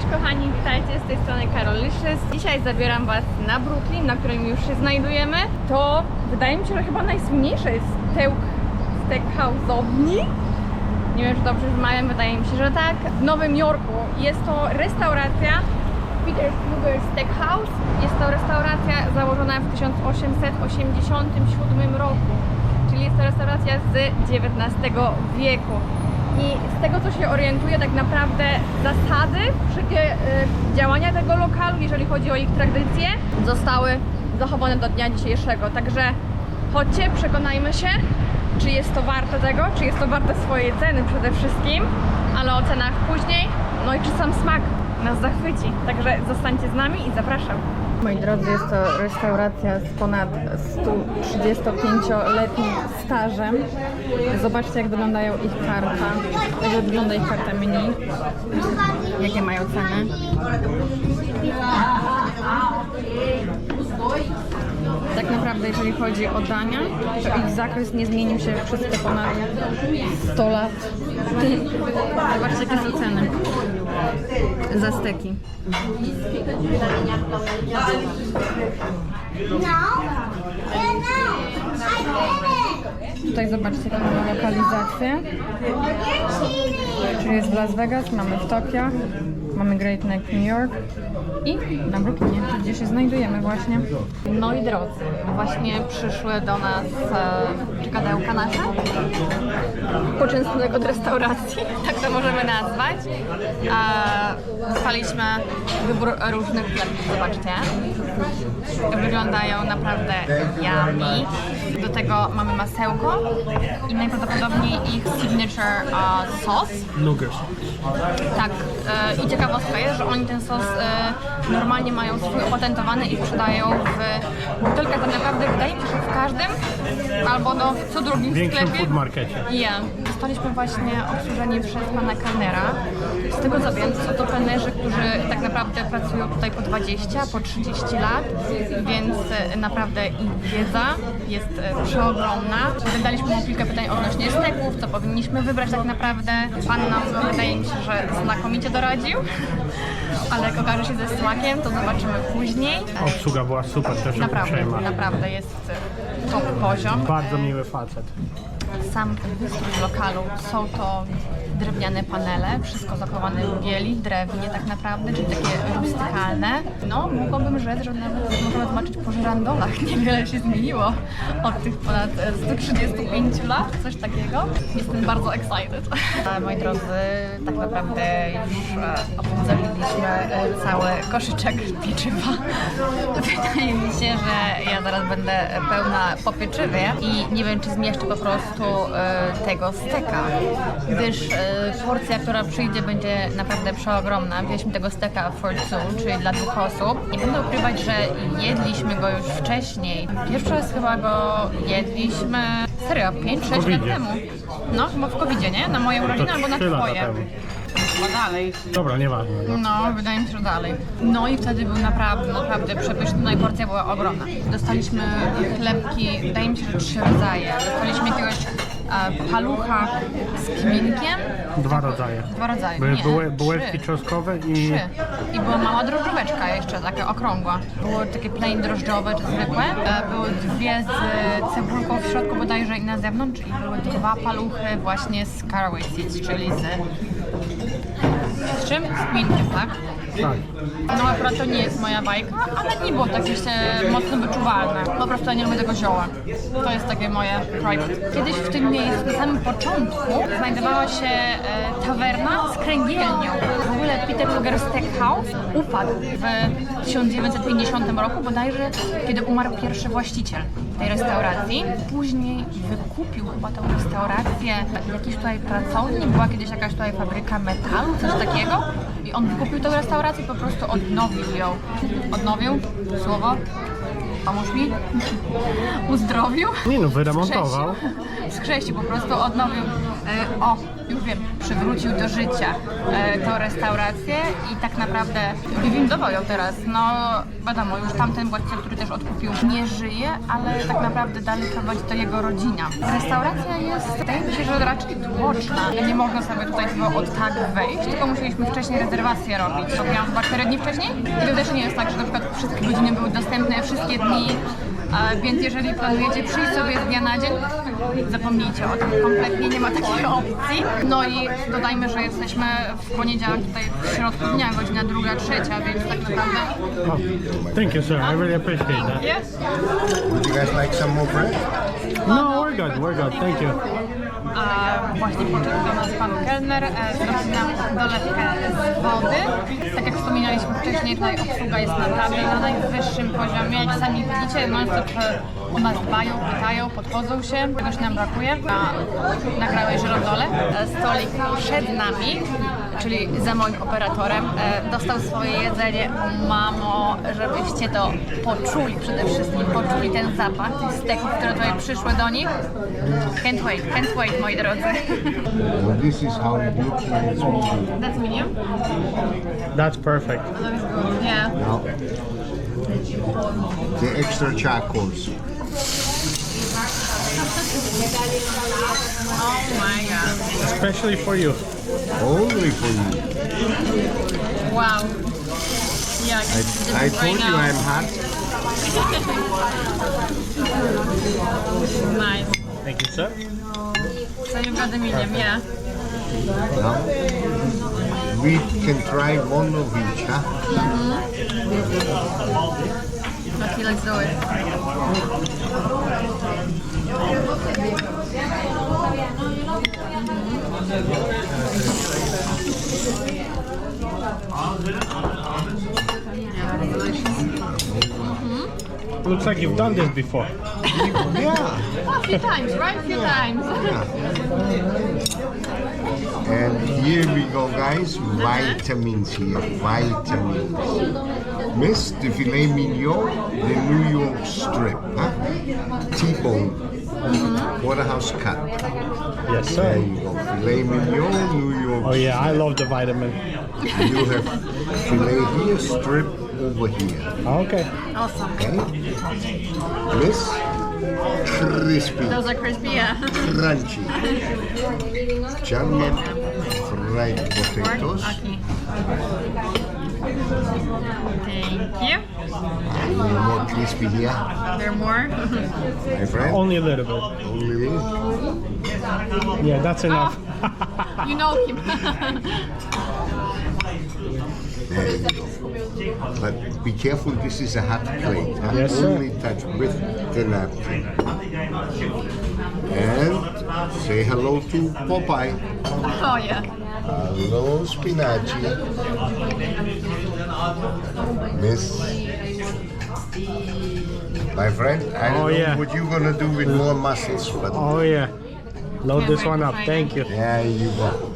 Cześć kochani, witajcie z tej strony Karol. Dzisiaj zabieram Was na Brooklyn, na którym już się znajdujemy. To wydaje mi się, że chyba najsłynniejsze jest steak, steakhouse'owni. Nie wiem, czy dobrze wymawiam, wydaje mi się, że tak. W Nowym Jorku jest to restauracja Peter Steakhouse. Jest to restauracja założona w 1887 roku, czyli jest to restauracja z XIX wieku. I z tego co się orientuję, tak naprawdę zasady, wszystkie y, działania tego lokalu, jeżeli chodzi o ich tradycje, zostały zachowane do dnia dzisiejszego. Także chodźcie, przekonajmy się, czy jest to warte tego, czy jest to warte swojej ceny przede wszystkim, ale o cenach później, no i czy sam smak nas zachwyci. Także zostańcie z nami i zapraszam. Moi drodzy, jest to restauracja z ponad 135-letnim stażem. Zobaczcie, jak wyglądają ich karta, jak wygląda ich karta menu, jakie mają ceny. Tak naprawdę, jeżeli chodzi o dania, to ich zakres nie zmienił się przez te ponad 100 lat. Zobaczcie, jakie są ceny za steki. Tutaj zobaczcie, jaką lokalizację. Czyli jest w Las Vegas, mamy w Tokio, mamy Great Neck New York i na Brooklynie, gdzie się znajdujemy właśnie. No i drodzy, właśnie przyszły do nas e, czekadełka nasze. Poczęstunek od restauracji, tak to możemy nazwać. E, dostaliśmy wybór różnych chlebów, zobaczcie. Wyglądają naprawdę yummy. Do tego mamy masełko i najprawdopodobniej ich signature e, sos. Nuggets. Tak, e, i ciekawostka jest, że oni ten sos e, normalnie mają swój opatentowany i sprzedają w butelkach tak naprawdę wydaje mi się, że w każdym albo no, w co drugim Większym sklepie. food markecie. Ja. Zostaliśmy właśnie obsłużeni przez pana kelnera. Z tego co wiem, są to kelnerzy, którzy tak naprawdę pracują tutaj po 20, po 30 lat, więc e, naprawdę ich wiedza jest e, przeogromna. Zadaliśmy mu kilka pytań odnośnie steków, co powinniśmy wybrać tak naprawdę. Pan nam, wydaje mi się, że znakomicie doradził, ale jak okaże się ze smakiem, to zobaczymy później. Obsługa była super, też Naprawdę, uprzejma. naprawdę jest e, top poziom. Bardzo miły facet. Sam wystrój lokalu są to drewniane panele, wszystko zachowane w bieli, drewnie tak naprawdę, czyli takie rustykalne. No, mogłabym rzec, że nawet możemy zobaczyć po żyrandolach. Niewiele się zmieniło od tych ponad e, 135 lat, coś takiego. Jestem bardzo excited. Moi drodzy, tak naprawdę już e, e, cały koszyczek pieczywa. Wydaje mi się, że ja zaraz będę pełna po pieczywie i nie wiem, czy zmieszczę po prostu e, tego steka, gdyż e, porcja, która przyjdzie, będzie naprawdę przeogromna. Wzięliśmy tego steka for two, czyli dla dwóch osób. Nie będę ukrywać, że jedliśmy go już wcześniej. Pierwszy raz chyba go jedliśmy, serio, 5-6 lat covidzie. temu. No, chyba w covid nie? Na moje urodziny albo na trzy lata twoje. temu. Chyba dalej. Dobra, nieważne. No. No, wydaje mi się, że dalej. No i wtedy był naprawdę, naprawdę przepyszny, no i porcja była ogromna. Dostaliśmy chlebki, wydaje mi się, że trzy rodzaje. Dostaliśmy jakiegoś e, palucha z kminkiem. Dwa rodzaje. Dwa rodzaje, Były nie, trzy. czosnkowe i Trzy. I była mała drożdżóweczka jeszcze, taka okrągła. Było takie plain drożdżowe czy zwykłe. E, Były dwie z cebulką w środku bodajże i na zewnątrz. I były dwa paluchy właśnie z caraway seeds, czyli z... Z czym? Z kminkiem, tak? Tak. No akurat to nie jest moja bajka, ale nie było to jakieś e, mocno wyczuwalne. Po prostu ja nie lubię tego zioła. To jest takie moje private. Kiedyś w tym miejscu, na samym początku, znajdowała się e, tawerna z kręgielnią. W ogóle Peter Luger Steakhouse upadł w 1950 roku bodajże, kiedy umarł pierwszy właściciel tej restauracji. Później wykupił chyba tę restaurację jakiś tutaj pracownik, była kiedyś jakaś tutaj fabryka metalu, coś takiego. I on wykupił tę restaurację i po prostu odnowił ją. Odnowił? Słowo? Pomóż mi. Uzdrowił. Nie no, wyremontował. Skrzesił. Skrzesił, po prostu odnowił. E, o, już wiem, przywrócił do życia e, tą restaurację i tak naprawdę wywindował ją teraz. No wiadomo, już tamten właściciel, który też odkupił, nie żyje, ale tak naprawdę dalej prowadzi to jego rodzina. Restauracja jest, wydaje mi się, że raczej tłoczna. Nie można sobie tutaj chyba od tak wejść, tylko musieliśmy wcześniej rezerwację robić. Robiłam chyba 4 dni wcześniej i to też nie jest tak, że na przykład wszystkie godziny były dostępne, wszystkie dni a więc jeżeli planujecie przyjść sobie z dnia na dzień, zapomnijcie o tym, kompletnie nie ma takiej opcji. No i dodajmy, że jesteśmy w poniedziałek tutaj w środku dnia, godzina druga, trzecia, więc tak naprawdę... Oh, thank you, sir. I really appreciate that. Jest? Would you guys like some more bread? No, we're good. We're good. Thank you. A właśnie podszedł do nas pan kelner, e, zrobił nam dolewkę z wody. Tak jak wspominaliśmy wcześniej, tutaj obsługa jest naprawdę na najwyższym poziomie. Jak sami widzicie, non stop e, o nas dbają, pytają, podchodzą się, czegoś nam brakuje. A nagrałeś żyrandole. E, Stolik przed nami, czyli za moim operatorem, e, dostał swoje jedzenie. O mamo, żebyście to poczuli przede wszystkim, poczuli ten zapach tych steków, które tutaj przyszły do nich. Can't wait, can't wait, moi drodzy. Well, this is how it looks when it's medium. That's medium? That's perfect. That is good, yeah. Now, the extra charcoals. Oh my god. Especially for you. Only for you. Wow. Yeah, I, I told you I'm hot. Nice. Thank you, sir. So you've got the medium, yeah. Now, we can try one of each, huh? Mm-hmm. Okay, let's do it. Yeah, that's. Looks like you've done this before. Yeah. Oh, a few times, right? A few times. And here we go, guys. Uh-huh. Vitamins here. Vitamins. Miss the filet mignon, the New York strip, huh? T-bone, mm-hmm. waterhouse cut. Yes, There sir. you go. Filet mignon, New York. Oh yeah, I love the vitamin. You have filet here, strip over here. Okay. Awesome. Okay? Miss, crispy, Those are crispy, yeah. crunchy. German fried potatoes. Okay. Thank you. A little more crispy here, There more? my friend. Only a little bit. Only Yeah, that's oh. enough. you know him. There you go. But be careful, this is a hot plate. Huh? Yes, sir. Only touch with the napkin. And say hello to Popeye. oh yeah. Hello, Spinaci. Miss. My friend, I don't Oh, know yeah. what you're gonna do with more mussels, but Oh yeah. Load this one up. Thank you. there you go.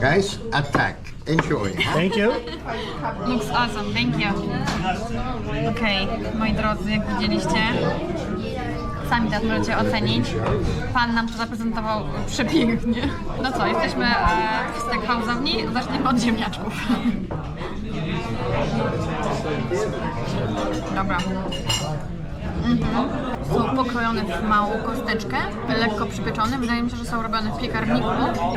Guys, attack. Enjoy. Thank you. Looks awesome, thank you. Okej, moi drodzy, jak widzieliście, sami teraz możecie ocenić. Pan nam to zaprezentował przepięknie. No co, jesteśmy e, w steakhouse'owni, zaczniemy od ziemniaczków. Dobra. Mhm. Są pokrojone w małą kosteczkę, lekko przypieczone. Wydaje mi się, że są robione w piekarniku.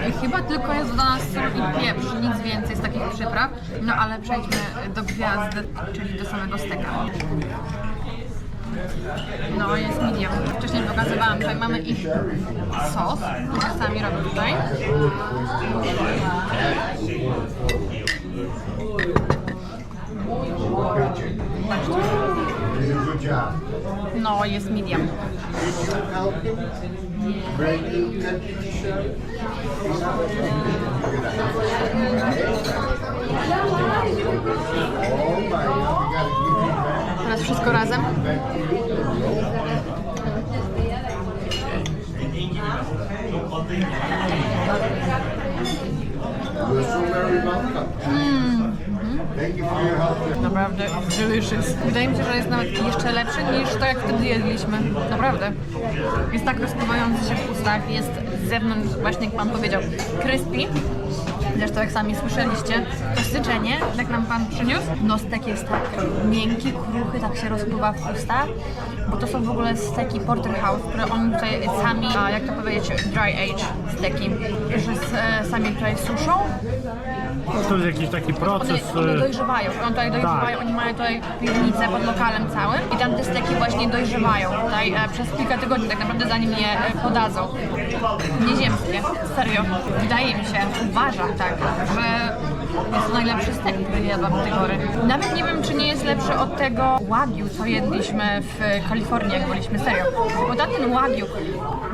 I chyba tylko jest dodana sól i pieprz, nic więcej z takich przypraw. No ale przejdźmy do gwiazdy, czyli do samego steka. No, jest medium. Wcześniej pokazywałam, tutaj mamy ich sos, który sami robią tutaj. No, jest medium. Teraz wszystko razem. Very welcome. Thank you for your help. Naprawdę delicious. Wydaje mi się, że jest nawet jeszcze lepszy niż to, jak wtedy jedliśmy. Naprawdę. Jest tak rozpływający się w ustach, jest z zewnątrz, właśnie jak Pan powiedział, crispy. Zresztą jak sami słyszeliście, to syczenie, jak nam Pan przyniósł, no stek jest tak miękki, kruchy, tak się rozpływa w ustach, bo to są w ogóle steki Porterhouse, które oni tutaj sami, jak to powiedzieć, dry age steki, że e, sami tutaj suszą No to jest jakiś taki proces. one, one e, dojrzewają, one tutaj dojrzewają, Tak. oni mają tutaj piwnicę pod lokalem całym i tam te steki właśnie dojrzewają tutaj e, przez kilka tygodni tak naprawdę zanim je e, podadzą. Nieziemskie, serio. Wydaje mi się, uważam tak, że jest to najlepszy stek, który jadłam do tej pory. Nawet nie wiem, czy nie jest lepszy od tego Wagyu, co jedliśmy w Kalifornii, jak byliśmy, serio. Bo tamten Wagyu,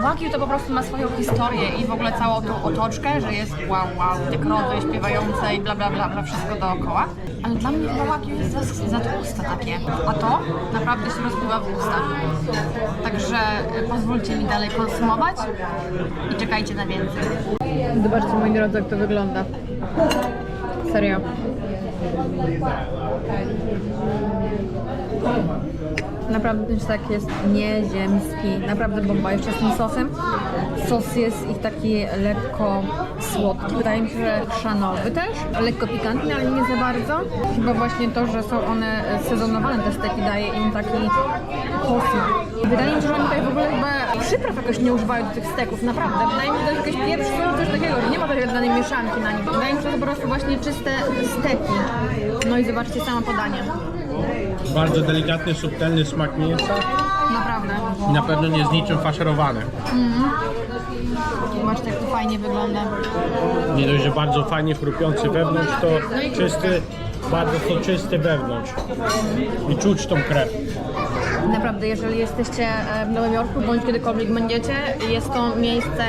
Wagyu to po prostu ma swoją historię i w ogóle całą tą otoczkę, że jest wow, wow, te krowy śpiewające i bla, bla, bla, bla, wszystko dookoła. Ale dla mnie chyba Wagyu jest za, za tłuste takie, a to naprawdę się rozpływa w ustach. Także y, pozwólcie mi dalej konsumować i czekajcie na więcej. Zobaczcie, moi drodzy, jak to wygląda. Serio. Naprawdę ten stek jest nieziemski. Naprawdę bomba. Jeszcze z tym sosem. Sos jest ich taki lekko słodki. Wydaje mi się, że chrzanowy też. Lekko pikantny, ale nie za bardzo. Chyba właśnie to, że są one sezonowane, te steki daje im taki posmak. Wydaje mi się, że oni tutaj w ogóle chyba przypraw jakoś nie używają do tych steków. Naprawdę. Wydaje mi się, że to jest jakiś pieprz, coś takiego, że nie ma takiej żadnej mieszanki na nich. Wydaje mi się, że to po prostu właśnie czyste steki. No i zobaczcie samo podanie. Bardzo delikatny, subtelny smak mięsa Naprawdę. i na pewno nie z niczym faszerowany. Zobaczcie, jak to fajnie wygląda. Nie dość, że bardzo fajnie chrupiący wewnątrz, to czysty, bardzo soczysty wewnątrz. I czuć tą krew. Naprawdę, jeżeli jesteście e, w Nowym Jorku bądź kiedykolwiek będziecie, jest to miejsce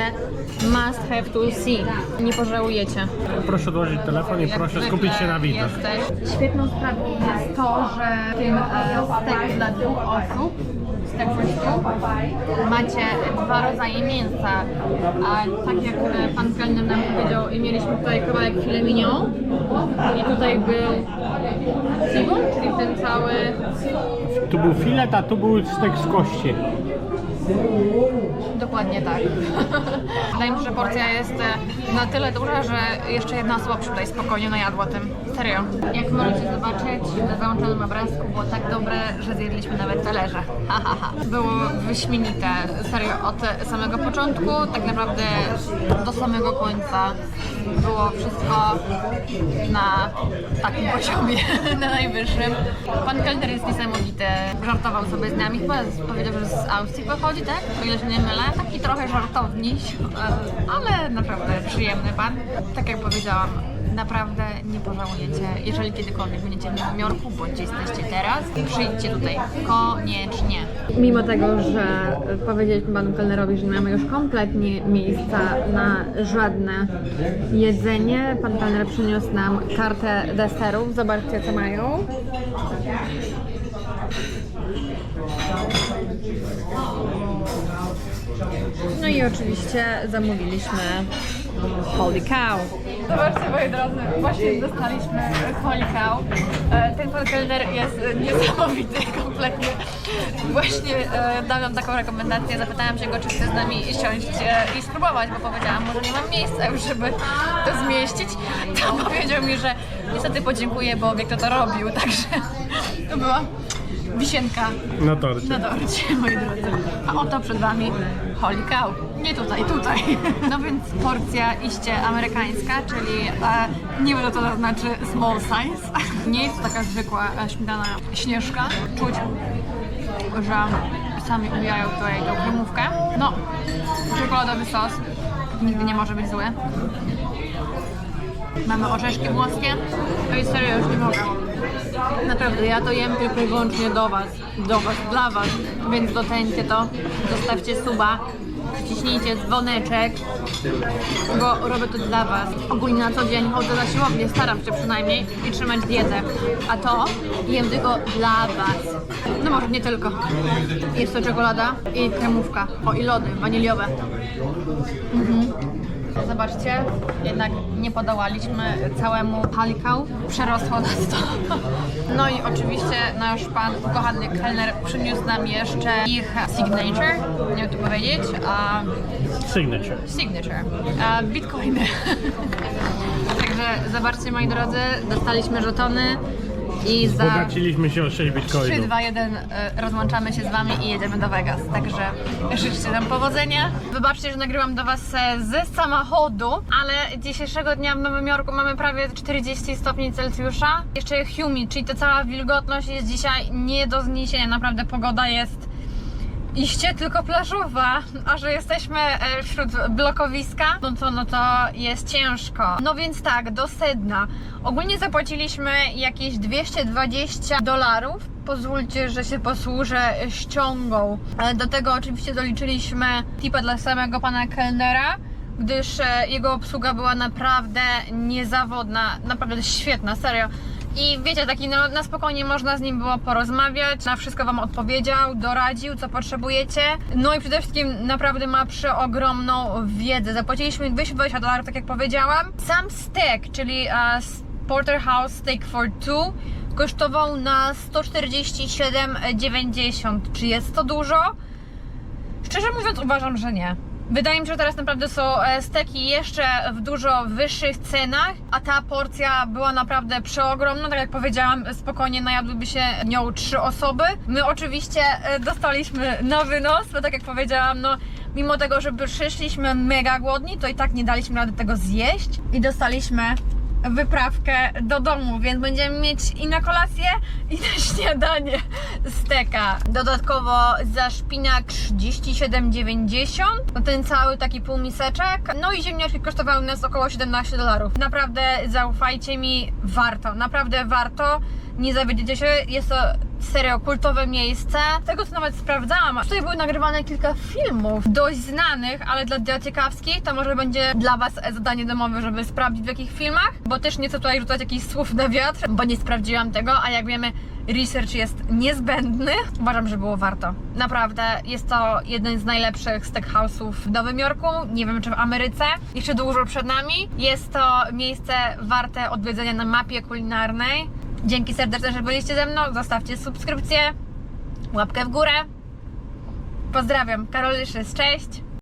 must have to see. Nie pożałujecie. Proszę odłożyć telefon i proszę skupić się na widok. Jesteś. Świetną sprawą jest to, że w tym e, dla dwóch osób, gościu, macie dwa rodzaje mięsa. A tak jak e, pan kelner nam powiedział, mieliśmy tutaj kawałek filet mignon i tutaj był cibon, czyli ten cały Tu był filet, a tu był stek z kości. Dokładnie tak. Wydaje mi się, że porcja jest e, na tyle duża, że jeszcze jedna osoba przy tutaj spokojnie najadła tym. Serio. Jak możecie zobaczyć, na załączonym obrazku było tak dobre, że zjedliśmy nawet talerze. Było wyśmienite. Serio, od samego początku, tak naprawdę do samego końca było wszystko na takim poziomie, na najwyższym. Pan kelner jest niesamowity. Żartował sobie z nami, chyba powiedział, że z Austrii pochodzi, tak? O ile się nie mylę. Taki trochę żartowniś, e, ale naprawdę przyjemny pan. Tak jak powiedziałam, naprawdę nie pożałujecie. Jeżeli kiedykolwiek będziecie w Nowym Jorku, bądź jesteście teraz, przyjdźcie tutaj koniecznie. Mimo tego, że powiedzieliśmy panu kelnerowi, że nie mamy już kompletnie miejsca na żadne jedzenie, pan kelner przyniósł nam kartę deserów. Zobaczcie, co mają. No i oczywiście zamówiliśmy Holy Cow. Zobaczcie moi drodzy, właśnie dostaliśmy Holy Cow. E, Ten kelner jest niesamowity kompletnie. Właśnie e, dał nam taką rekomendację, zapytałam się go, czy chce z nami siąść e, i spróbować, bo powiedziałam mu, że nie mam miejsca już, żeby to zmieścić. To powiedział mi, że niestety podziękuję, bo wie kto to robił, także to była wisienka Na torcie. na dorcie, moi drodzy. A oto przed Wami Holy Cow. Nie tutaj, tutaj. No więc porcja iście amerykańska, czyli e, nie wiem, co to znaczy small size. Nie jest to taka zwykła e, śmietana śnieżka. Czuć, że sami ubijają tutaj tą kremówkę. No, czekoladowy sos nigdy nie może być zły. Mamy orzeszki włoskie. Ej, serio, już nie mogę. Naprawdę, ja to jem tylko i wyłącznie do Was, do Was, dla Was, więc doceńcie to, zostawcie suba, wciśnijcie dzwoneczek, bo robię to dla Was. Ogólnie na co dzień chodzę na siłownię, staram się przynajmniej i trzymać dietę, a to jem tylko dla Was. No może nie tylko. Jest to czekolada i kremówka, o i lody waniliowe. Zobaczcie, jednak nie podołaliśmy całemu palikał. Przerosło nas to. No i oczywiście nasz pan ukochany kelner przyniósł nam jeszcze ich signature, nie wiem tu powiedzieć, a Signature. signature, a bitcoiny. Także zobaczcie moi drodzy, dostaliśmy żetony i za... Się o 6 3, bitcoinów. 2, 1 e, rozłączamy się z wami i jedziemy do Vegas. Także życzcie nam powodzenia. Wybaczcie, że nagrywam do was e, ze samochodu, ale dzisiejszego dnia w Nowym Jorku mamy prawie 40 stopni Celsjusza. Jeszcze humid, czyli ta cała wilgotność jest dzisiaj nie do zniesienia. Naprawdę pogoda jest iście tylko plażowa, a że jesteśmy e, wśród blokowiska, no to, no to jest ciężko. No więc tak, do sedna. Ogólnie zapłaciliśmy jakieś 220 dolarów. Pozwólcie, że się posłużę ściągą. E, Do tego oczywiście doliczyliśmy tipa dla samego pana kelnera gdyż e, jego obsługa była naprawdę niezawodna, naprawdę świetna, serio. I wiecie, taki no, na spokojnie można z nim było porozmawiać, na wszystko Wam odpowiedział, doradził, co potrzebujecie. No i przede wszystkim naprawdę ma przeogromną wiedzę. Zapłaciliśmy 220 dolarów, tak jak powiedziałam. Sam steak, czyli e, Porterhouse Steak for Two, kosztował na 147,90. Czy jest to dużo? Szczerze mówiąc, uważam, że nie. Wydaje mi się, że teraz naprawdę są e, steki jeszcze w dużo wyższych cenach, a ta porcja była naprawdę przeogromna. Tak jak powiedziałam, spokojnie najadłyby się nią trzy osoby. My oczywiście e, dostaliśmy na wynos, bo tak jak powiedziałam, no mimo tego, że przyszliśmy mega głodni, to i tak nie daliśmy rady tego zjeść i dostaliśmy wyprawkę do domu, więc będziemy mieć i na kolację, i na śniadanie steka. Dodatkowo za szpinak 37,90 no ten cały taki półmiseczek. No i ziemniaczki kosztowały nas około 17 dolarów. Naprawdę zaufajcie mi, warto, naprawdę warto. Nie zawiedziecie się, jest to serio kultowe miejsce. Tego co nawet sprawdzałam, tutaj były nagrywane kilka filmów dość znanych, ale dla, dla ciekawskich to może będzie dla Was zadanie domowe, żeby sprawdzić w jakich filmach, bo też nie chcę tutaj rzucać jakichś słów na wiatr, bo nie sprawdziłam tego, a jak wiemy, research jest niezbędny. Uważam, że było warto. Naprawdę, jest to jeden z najlepszych steakhouse'ów w Nowym Jorku, nie wiem czy w Ameryce. Jeszcze dużo przed nami. Jest to miejsce warte odwiedzenia na mapie kulinarnej. Dzięki serdecznie, że byliście ze mną. Zostawcie subskrypcję, łapkę w górę. Pozdrawiam, Karol Lyszys, cześć!